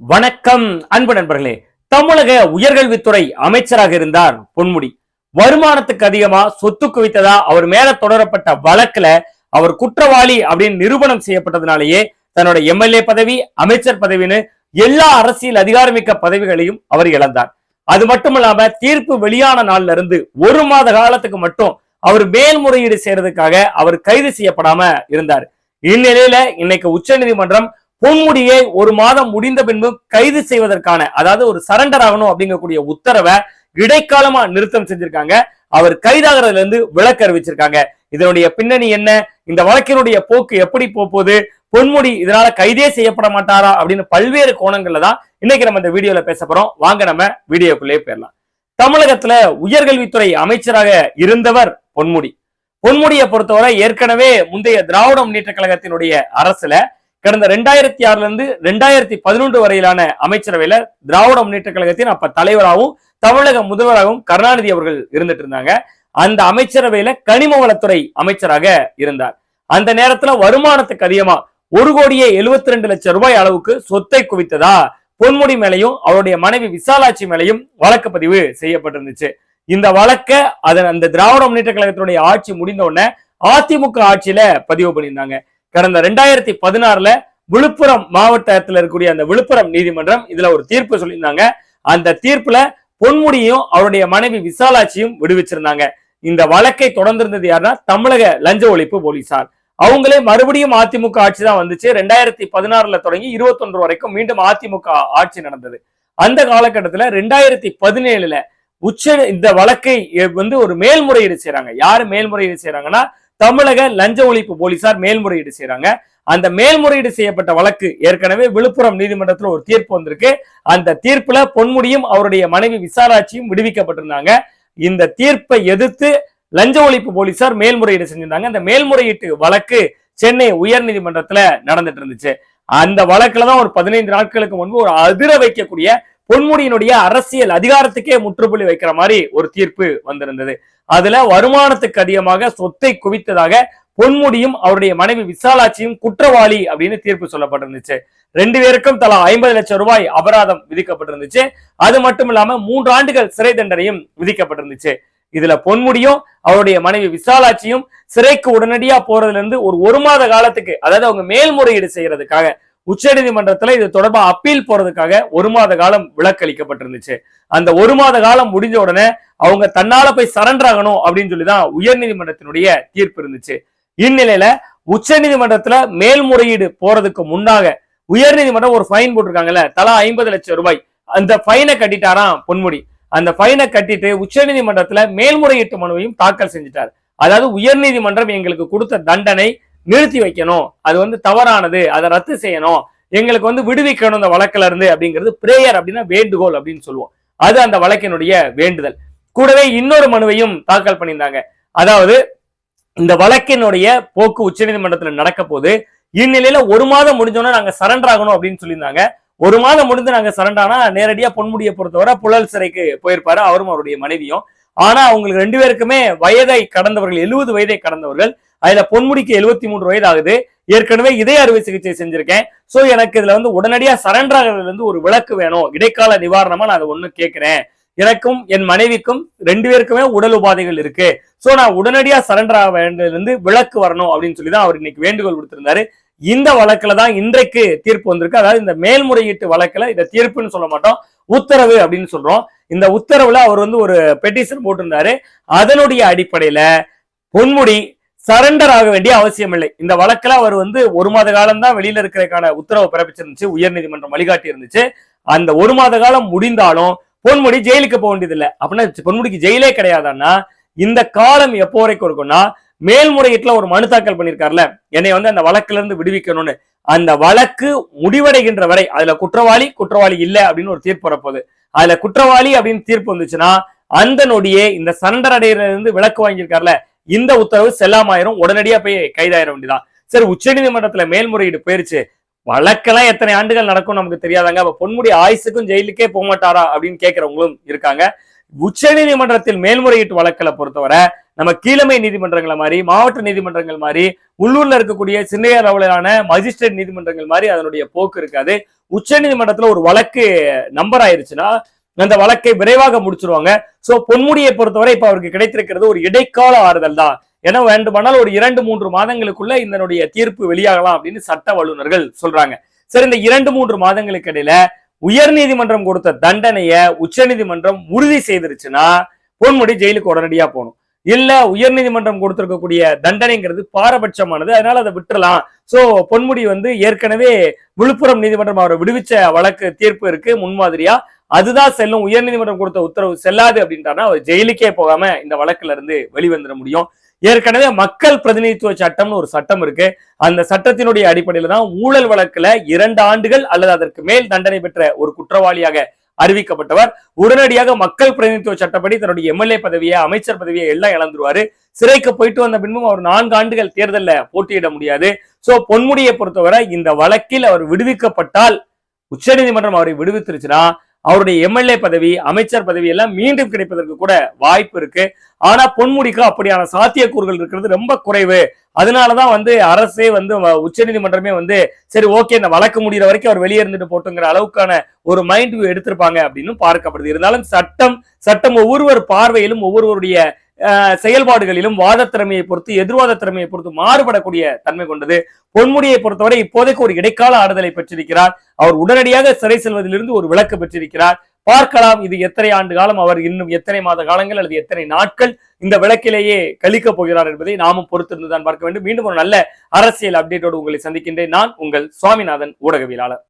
வணக்கம் அன்பு நண்பர்களே. தமிழக உயர்கல்வித்துறை அமைச்சராக இருந்தார் பொன்முடி. வருமானத்துக்கு அதிகமா சொத்து குவித்ததா அவர் மேல தொடரப்பட்ட வழக்குல அவர் குற்றவாளி அப்படின்னு நிரூபணம் செய்யப்பட்டதுனாலேயே தன்னோட எம்எல்ஏ பதவி அமைச்சர் பதவின்னு எல்லா அரசியல் அதிகாரமிக்க பதவிகளையும் அவர் இழந்தார். அது மட்டும் இல்லாம தீர்ப்பு வெளியான நாள்ல இருந்து ஒரு மாத காலத்துக்கு மட்டும் அவர் மேல்முறையீடு செய்யறதுக்காக அவர் கைது செய்யப்படாம இருந்தார். இந்நிலையில இன்னைக்கு உச்ச நீதிமன்றம் பொன்முடியை ஒரு மாதம் முடிந்த பின்பு கைது செய்வதற்கான அதாவது ஒரு சரண்டர் ஆகணும் அப்படிங்கக்கூடிய உத்தரவை இடைக்காலமா நிறுத்தம் செஞ்சிருக்காங்க. அவர் கைதாகிறதுல இருந்து விளக்கு அறிவிச்சிருக்காங்க. இதனுடைய பின்னணி என்ன? இந்த வழக்கினுடைய போக்கு எப்படி போகுது? பொன்முடி இதனால கைதே செய்யப்பட மாட்டாரா? அப்படின்னு பல்வேறு கோணங்கள்ல தான் இன்னைக்கு நம்ம இந்த வீடியோல பேச போறோம். வாங்க நம்ம வீடியோக்குள்ளேயே போயிடலாம். தமிழகத்துல உயர்கல்வித்துறை அமைச்சராக இருந்தவர் பொன்முடி. பொன்முடியை பொறுத்தவரை ஏற்கனவே முந்தைய திராவிட முன்னேற்ற கழகத்தினுடைய அரசுல கடந்த ரெண்டாயிரத்தி ஆறுல இருந்து ரெண்டாயிரத்தி பதினொன்று வரையிலான அமைச்சரவையில திராவிட முன்னேற்ற கழகத்தின் அப்ப தலைவராகவும் தமிழக முதல்வராகவும் கருணாநிதி அவர்கள் இருந்துட்டு இருந்தாங்க. அந்த அமைச்சரவையில கனிம வளத்துறை அமைச்சராக இருந்தார். அந்த நேரத்துல வருமானத்துக்கு அதிகமா ஒரு கோடியே எழுபத்தி ரெண்டு லட்சம் ரூபாய் அளவுக்கு சொத்தை குவித்ததா பொன்முடி மேலையும் அவருடைய மனைவி விசாலாட்சி மேலையும் வழக்கு பதிவு செய்யப்பட்டிருந்துச்சு. இந்த வழக்க அதன் அந்த திராவிட முன்னேற்ற கழகத்தினுடைய ஆட்சி முடிந்த உடனே அதிமுக ஆட்சியில பதிவு பண்ணியிருந்தாங்க. கடந்த ரெண்டாயிரத்தி பதினாறுல விழுப்புரம் மாவட்டத்தில் இருக்கக்கூடிய அந்த விழுப்புரம் நீதிமன்றம் இதுல ஒரு தீர்ப்பு சொல்லியிருந்தாங்க. அந்த தீர்ப்புல பொன்முடியும் அவருடைய மனைவி விசாலாட்சியும் விடுவிச்சிருந்தாங்க. இந்த வழக்கை தொடர்ந்திருந்தது யாருன்னா தமிழக லஞ்ச ஒழிப்பு போலீசார். அவங்களே மறுபடியும் அதிமுக ஆட்சி தான் வந்துச்சு. ரெண்டாயிரத்தி பதினாறுல தொடங்கி இருபத்தொன்று வரைக்கும் மீண்டும் அதிமுக ஆட்சி நடந்தது. அந்த காலகட்டத்துல ரெண்டாயிரத்தி பதினேழுல உச்ச இந்த வழக்கை வந்து ஒரு மேல்முறையீடு செய்யறாங்க யாரு மேல்முறையீடு செய்யறாங்கன்னா தமிழக லஞ்ச ஒழிப்பு போலீசார் மேல்முறையீடு செய்யறாங்க அந்த மேல்முறையீடு செய்யப்பட்ட வழக்கு ஏற்கனவே விழுப்புரம் நீதிமன்றத்துல ஒரு தீர்ப்பு வந்திருக்கு. அந்த தீர்ப்புல பொன்முடியும் அவருடைய மனைவி விசாராட்சியும் விடுவிக்கப்பட்டிருந்தாங்க. இந்த தீர்ப்பை எதிர்த்து லஞ்ச ஒழிப்பு போலீசார் மேல்முறையீடு செஞ்சிருந்தாங்க. அந்த மேல்முறையீட்டு வழக்கு சென்னை உயர் நீதிமன்றத்துல நடந்துட்டு இருந்துச்சு. அந்த வழக்குல தான் ஒரு பதினைந்து நாட்களுக்கு முன்பு ஒரு அதிர வைக்கக்கூடிய பொன்முடியினுடைய அரசியல் அதிகாரத்துக்கே முற்றுப்புள்ளி வைக்கிற மாதிரி ஒரு தீர்ப்பு வந்திருந்தது. அதுல வருமானத்துக்கு அதிகமாக சொத்தை குவித்ததாக பொன்முடியும் அவருடைய மனைவி விசாலாட்சியும் குற்றவாளி அப்படின்னு தீர்ப்பு சொல்லப்பட்டிருந்துச்சு. ரெண்டு பேருக்கும் தலா ஐம்பது லட்சம் ரூபாய் அபராதம் விதிக்கப்பட்டிருந்துச்சு. அது மட்டும் இல்லாம மூன்று ஆண்டுகள் சிறை தண்டனையும் விதிக்கப்பட்டிருந்துச்சு. இதுல பொன்முடியும் அவருடைய மனைவி விசாலாட்சியும் சிறைக்கு உடனடியா போறதுல இருந்து ஒரு ஒரு மாத காலத்துக்கு அதாவது அவங்க மேல்முறையீடு செய்யறதுக்காக உச்சநீதிமன்றத்தில் இது தொடர்பா அப்பீல் போறதுக்காக ஒரு மாத காலம் விலக்களிக்கப்பட்டிருந்துச்சு. அந்த ஒரு மாத காலம் முடிஞ்ச உடனே அவங்க தன்னால போய் சரண்டர் ஆகணும் அப்படின்னு சொல்லிதான் உயர் நீதிமன்றத்தினுடைய தீர்ப்பு இருந்துச்சு. இந்நிலையில உச்ச நீதிமன்றத்துல மேல்முறையீடு போறதுக்கு முன்னாக உயர் நீதிமன்றம் ஒரு ஃபைன் போட்டிருக்காங்கல்ல தலா ஐம்பது லட்சம் ரூபாய். அந்த ஃபைனை கட்டிட்டாராம் பொன்முடி. அந்த ஃபைனை கட்டிட்டு உச்ச நீதிமன்றத்துல மேல்முறையீட்டு மனுவையும் தாக்கல் செஞ்சுட்டார். அதாவது உயர் நீதிமன்றம் எங்களுக்கு கொடுத்த தண்டனை நிறுத்தி வைக்கணும். அது வந்து தவறானது. அதை ரத்து செய்யணும். எங்களுக்கு வந்து விடுவிக்கணும் இந்த வழக்குல இருந்து அப்படிங்கிறது பிரேயர் அப்படின்னா வேண்டுகோள் அப்படின்னு சொல்லுவோம். அது அந்த வழக்கினுடைய வேண்டுதல். கூடவே இன்னொரு மனுவையும் தாக்கல் பண்ணியிருந்தாங்க. அதாவது இந்த வழக்கினுடைய போக்கு உச்சநீதிமன்றத்தில் நடக்க போது இந்நிலையில ஒரு மாதம் முடிஞ்சோன்னா நாங்க சரண்டர் ஆகணும் அப்படின்னு சொல்லியிருந்தாங்க. ஒரு மாதம் முடிந்து நாங்க சரண்டானா ஆனா நேரடியா பொன்முடியை பொறுத்தவரை புழல் சிறைக்கு போயிருப்பாரு. அவரும் அவருடைய மனைவியும். ஆனா அவங்களுக்கு ரெண்டு பேருக்குமே வயதை கடந்தவர்கள் எழுபது வயதை கடந்தவர்கள். அதுல பொன்முடிக்கு எழுபத்தி மூன்று வயது ஆகுது ஏற்கனவே இதய அறுவை சிகிச்சை செஞ்சிருக்கேன். சோ எனக்கு இதுல வந்து உடனடியா சரண்டர் ஆகிறதுல இருந்து ஒரு விளக்கு வேணும். இடைக்கால நிவாரணமா நான் அதை ஒண்ணு கேட்கிறேன் எனக்கும் என் மனைவிக்கும் ரெண்டு பேருக்குமே உடல் உபாதைகள் இருக்கு. சோ நான் உடனடியா சரண்டர் ஆக வேண்டியதுல விளக்கு வரணும் அப்படின்னு சொல்லி தான் அவர் இன்னைக்கு வேண்டுகோள் கொடுத்திருந்தாரு இந்த வழக்குல தான் இன்றைக்கு தீர்ப்பு வந்திருக்கு. அதாவது இந்த மேல்முறையீட்டு வழக்குல இந்த தீர்ப்புன்னு சொல்ல மாட்டோம். உத்தரவு அப்படின்னு சொல்றோம். இந்த உத்தரவுல அவர் வந்து ஒரு பெட்டிஷன் போட்டிருந்தாரு. அதனுடைய அடிப்படையில பொன்முடி சரண்டர் ஆக வேண்டிய அவசியம் இல்லை இந்த வழக்குல அவர் வந்து ஒரு மாத காலம் தான் வெளியில இருக்கிறதுக்கான உத்தரவு பிறப்பிச்சிருந்துச்சு. உயர் நீதிமன்றம் வழிகாட்டி இருந்துச்சு. அந்த ஒரு மாத காலம் முடிந்தாலும் பொன்முடி ஜெயிலுக்கு போக வேண்டியதில்லை. அப்படின்னா பொன்முடிக்கு ஜெயிலே கிடையாதான்னா இந்த காலம் எப்போ வரைக்கும் இருக்கும்னா மேல்முறையீட்டுல ஒரு மனு தாக்கல் பண்ணிருக்காருல என்னை வந்து அந்த வழக்குல இருந்து விடுவிக்கணும்னு. அந்த வழக்கு முடிவடைகின்ற வரை அதுல குற்றவாளி குற்றவாளி இல்லை அப்படின்னு ஒரு தீர்ப்பு வரப்போகுது. அதுல குற்றவாளி அப்படின்னு தீர்ப்பு வந்துச்சுன்னா அந்த நொடியே இந்த சரண்டர் அடையில இருந்து விளக்கு வாங்கியிருக்காருல இந்த உத்தரவு செல்லாமாயிரும் உடனடியா போய் கைதாயிட வேண்டியதான் சரி உச்சநீதிமன்றத்துல மேல்முறையீடு போயிருச்சு. வழக்கெல்லாம் எத்தனை ஆண்டுகள் நடக்கும் நமக்கு தெரியாதாங்க. அப்ப பொன்முடி ஆயுசுக்கும் ஜெயிலுக்கே போக மாட்டாரா அப்படின்னு கேட்கிறவங்களும் இருக்காங்க. உச்சநீதிமன்றத்தில் மேல்முறையீட்டு வழக்களை பொறுத்தவரை நம்ம கீழமை நீதிமன்றங்களை மாதிரி மாவட்ட நீதிமன்றங்கள் மாதிரி உள்ளூர்ல இருக்கக்கூடிய சின்ன அளவிலான மஜிஸ்ட்ரேட் நீதிமன்றங்கள் மாதிரி அதனுடைய போக்கு இருக்காது. உச்ச நீதிமன்றத்துல ஒரு வழக்கு நம்பர் ஆயிருச்சுன்னா அந்த வழக்கை விரைவாக முடிச்சிருவாங்க. சோ பொன்முடியை பொறுத்தவரை இப்ப அவருக்கு கிடைத்திருக்கிறது ஒரு இடைக்கால ஆறுதல் தான். ஏன்னா வேண்டுமானால் ஒரு இரண்டு மூன்று மாதங்களுக்குள்ள இதனுடைய தீர்ப்பு வெளியாகலாம் அப்படின்னு சட்ட வல்லுநர்கள் சொல்றாங்க. சரி இந்த இரண்டு மூன்று மாதங்களுக்கு இடையில உயர்நீதிமன்றம் கொடுத்த தண்டனைய உச்சநீதிமன்றம் உறுதி செய்திருச்சுன்னா பொன்முடி ஜெயிலுக்கு உடனடியா போகணும். இல்ல உயர்நீதிமன்றம் கொடுத்திருக்கக்கூடிய தண்டனைங்கிறது பாரபட்சமானது அதனால அதை விட்டுறலாம். சோ பொன்முடி வந்து ஏற்கனவே விழுப்புரம் நீதிமன்றம் அவரை விடுவிச்ச வழக்கு தீர்ப்பு இருக்கு முன்மாதிரியா? அதுதான் செல்லும் உயர்நீதிமன்றம் கொடுத்த உத்தரவு செல்லாது அப்படின்றாருன்னா அவர் ஜெயிலுக்கே போகாம இந்த வழக்குல இருந்து வெளிவந்துட முடியும். ஏற்கனவே மக்கள் பிரதிநிதித்துவ சட்டம்னு ஒரு சட்டம் இருக்கு. அந்த சட்டத்தினுடைய அடிப்படையில தான் ஊழல் வழக்குல இரண்டு ஆண்டுகள் அல்லது அதற்கு மேல் தண்டனை பெற்ற ஒரு குற்றவாளியாக அறிவிக்கப்பட்டவர். உடனடியாக மக்கள் பிரதிநிதித்துவ சட்டப்படி தன்னுடைய எம்எல்ஏ பதவியை அமைச்சர் பதவியை எல்லாம் இழந்துருவாரு. சிறைக்கு போயிட்டு வந்த பின்பும் அவர் நான்கு ஆண்டுகள் தேர்தலில் போட்டியிட முடியாது. சோ பொன்முடியை பொறுத்தவரை இந்த வழக்கில் அவர் விடுவிக்கப்பட்டால் உச்சநீதிமன்றம் அவரை விடுவித்திருச்சுன்னா அவருடைய எம்எல்ஏ பதவி அமைச்சர் பதவி எல்லாம் மீண்டும் கிடைப்பதற்கு கூட வாய்ப்பு இருக்கு. ஆனா பொன்முடிக்கு அப்படியான சாத்தியக்கூறுகள் இருக்கிறது ரொம்ப குறைவு. அதனாலதான் வந்து அரசே வந்து உச்சநீதிமன்றமே வந்து சரி ஓகே இந்த வழக்கு முடிகிற வரைக்கும் அவர் வெளியே இருந்துட்டு போட்டுங்கிற அளவுக்கான ஒரு மைண்ட் வியூ எடுத்திருப்பாங்க அப்படின்னு பார்க்கப்படுது. இருந்தாலும் சட்டம் சட்டம் ஒவ்வொருவர் பார்வையிலும் ஒவ்வொருவருடைய செயல்பாடுகளிலும் வாத திறமையை பொறுத்து எதிர்வாத திறமையை பொறுத்து மாறுபடக்கூடிய தன்மை கொண்டது. பொன்முடியை பொறுத்தவரை இப்போதைக்கு ஒரு இடைக்கால ஆறுதலை பெற்றிருக்கிறார். அவர் உடனடியாக சிறை செல்வதிலிருந்து ஒரு விளக்கு பெற்றிருக்கிறார். பார்க்கலாம் இது எத்தனை ஆண்டு காலம் அவர் இன்னும் எத்தனை மாத காலங்கள் அல்லது எத்தனை நாட்கள் இந்த விளக்கிலேயே கழிக்கப் போகிறார் என்பதை நாமும் பொறுத்திருந்து தான் பார்க்க வேண்டும். மீண்டும் ஒரு நல்ல அரசியல் அப்டேட்டோடு உங்களை சந்திக்கின்றேன். நான் உங்கள் சுவாமிநாதன் ஊடகவியலாளர்.